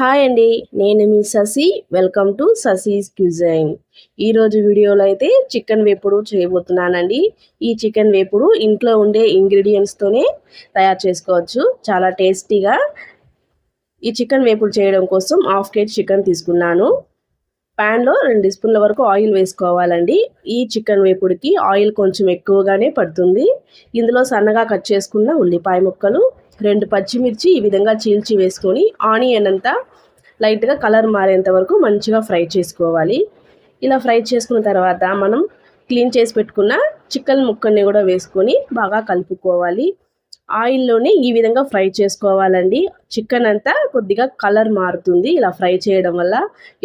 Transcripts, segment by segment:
Hi అండి నేను మీ Sashi welcome to Sashi's cuisine ఈరోజు వీడియోలో అయితే చికెన్ వేపుడు చేయబోతున్నానండి. ఈ చికెన్ వేపుడు ఇంట్లో ఉండే ఇంగ్రీడియంట్స్తోనే తయారు చేసుకోవచ్చు. చాలా టేస్టీగా ఈ చికెన్ వేపుడు చేయడం కోసం హాఫ్ కేజీ చికెన్ తీసుకున్నాను. ప్యాన్లో రెండు స్పూన్ల వరకు ఆయిల్ వేసుకోవాలండి. ఈ చికెన్ వేపుడికి ఆయిల్ కొంచెం ఎక్కువగానే పడుతుంది. ఇందులో సన్నగా కట్ చేసుకున్న ఉల్లిపాయ ముక్కలు రెండు పచ్చిమిర్చి ఈ విధంగా చీల్చి వేసుకొని ఆనియన్ అంతా లైట్గా కలర్ మారేంత వరకు మంచిగా ఫ్రై చేసుకోవాలి. ఇలా ఫ్రై చేసుకున్న తర్వాత మనం క్లీన్ చేసి పెట్టుకున్న చికెన్ ముక్కల్ని కూడా వేసుకొని బాగా కలుపుకోవాలి. ఆయిల్లోనే ఈ విధంగా ఫ్రై చేసుకోవాలండి. చికెన్ అంతా కొద్దిగా కలర్ మారుతుంది ఇలా ఫ్రై చేయడం వల్ల.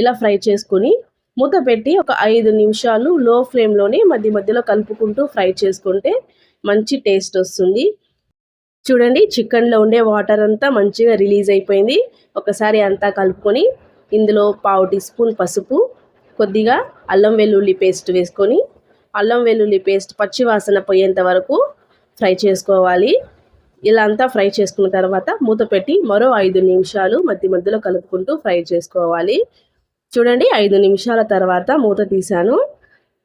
ఇలా ఫ్రై చేసుకొని మూత పెట్టి ఒక ఐదు నిమిషాలు లో ఫ్లేమ్లోనే మధ్య మధ్యలో కలుపుకుంటూ ఫ్రై చేసుకుంటే మంచి టేస్ట్ వస్తుంది. చూడండి చికెన్లో ఉండే వాటర్ అంతా మంచిగా రిలీజ్ అయిపోయింది. ఒకసారి అంతా కలుపుకొని ఇందులో పావు టీ స్పూన్ పసుపు కొద్దిగా అల్లం వెల్లుల్లి పేస్ట్ వేసుకొని అల్లం వెల్లుల్లి పేస్ట్ పచ్చి వాసన పోయేంత వరకు ఫ్రై చేసుకోవాలి. ఇలా అంతా ఫ్రై చేసుకున్న తర్వాత మూత పెట్టి మరో ఐదు నిమిషాలు మధ్య మధ్యలో కలుపుకుంటూ ఫ్రై చేసుకోవాలి. చూడండి ఐదు నిమిషాల తర్వాత మూత తీశాను.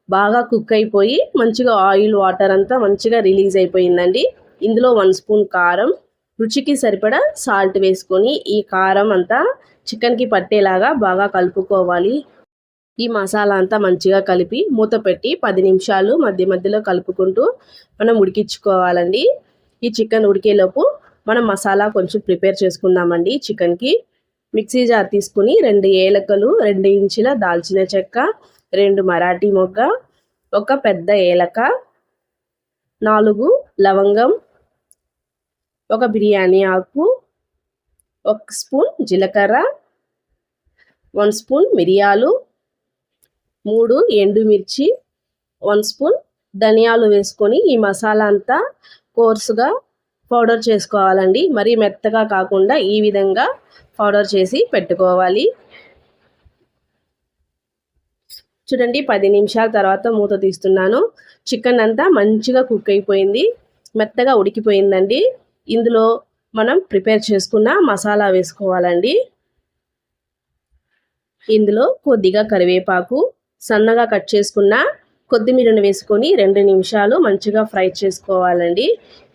బాగా కుక్ అయిపోయి మంచిగా ఆయిల్ వాటర్ అంతా మంచిగా రిలీజ్ అయిపోయిందండి. ఇందులో వన్ స్పూన్ కారం రుచికి సరిపడా సాల్ట్ వేసుకొని ఈ కారం అంతా చికెన్కి పట్టేలాగా బాగా కలుపుకోవాలి. ఈ మసాలా అంతా మంచిగా కలిపి మూత పెట్టి పది నిమిషాలు మధ్య మధ్యలో కలుపుకుంటూ మనం ఉడికించుకోవాలండి. ఈ చికెన్ ఉడికేలోపు మనం మసాలా కొంచెం ప్రిపేర్ చేసుకుందామండి చికెన్కి. మిక్సీ జార్ తీసుకుని రెండు ఏలకలు రెండు ఇంచుల దాల్చిన చెక్క రెండు మరాఠీ మొగ్గ ఒక పెద్ద ఏలక నాలుగు లవంగం ఒక బిర్యానీ ఆకు ఒక స్పూన్ జీలకర్ర వన్ స్పూన్ మిరియాలు మూడు ఎండుమిర్చి వన్ స్పూన్ ధనియాలు వేసుకొని ఈ మసాలా అంతా కోర్సుగా పౌడర్ చేసుకోవాలండి. మరీ మెత్తగా కాకుండా ఈ విధంగా పౌడర్ చేసి పెట్టుకోవాలి. చూడండి పది నిమిషాల తర్వాత మూత తీస్తున్నాను. చికెన్ అంతా మంచిగా కుక్ అయిపోయింది. మెత్తగా ఉడికిపోయిందండి. ఇందులో మనం ప్రిపేర్ చేసుకున్న మసాలా వేసుకోవాలండి. ఇందులో కొద్దిగా కరివేపాకు సన్నగా కట్ చేసుకున్న కొత్తిమీరను వేసుకొని రెండు నిమిషాలు మంచిగా ఫ్రై చేసుకోవాలండి.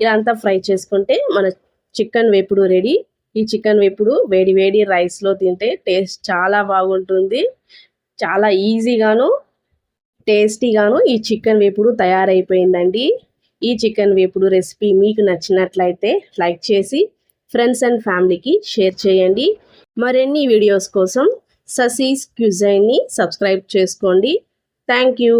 ఇదంతా ఫ్రై చేసుకుంటే మన చికెన్ వేపుడు రెడీ. ఈ చికెన్ వేపుడు వేడి వేడి రైస్లో తింటే టేస్ట్ చాలా బాగుంటుంది. చాలా ఈజీగాను టేస్టీగాను ఈ చికెన్ వేపుడు తయారైపోయిందండి. ఈ చికెన్ వేపుడు రెసిపీ మీకు నచ్చినట్లయితే లైక్ చేసి ఫ్రెండ్స్ అండ్ ఫ్యామిలీకి షేర్ చేయండి. మరిన్ని వీడియోస్ కోసం ససీస్ క్యూజైన్ని సబ్స్క్రైబ్ చేసుకోండి. Thank you.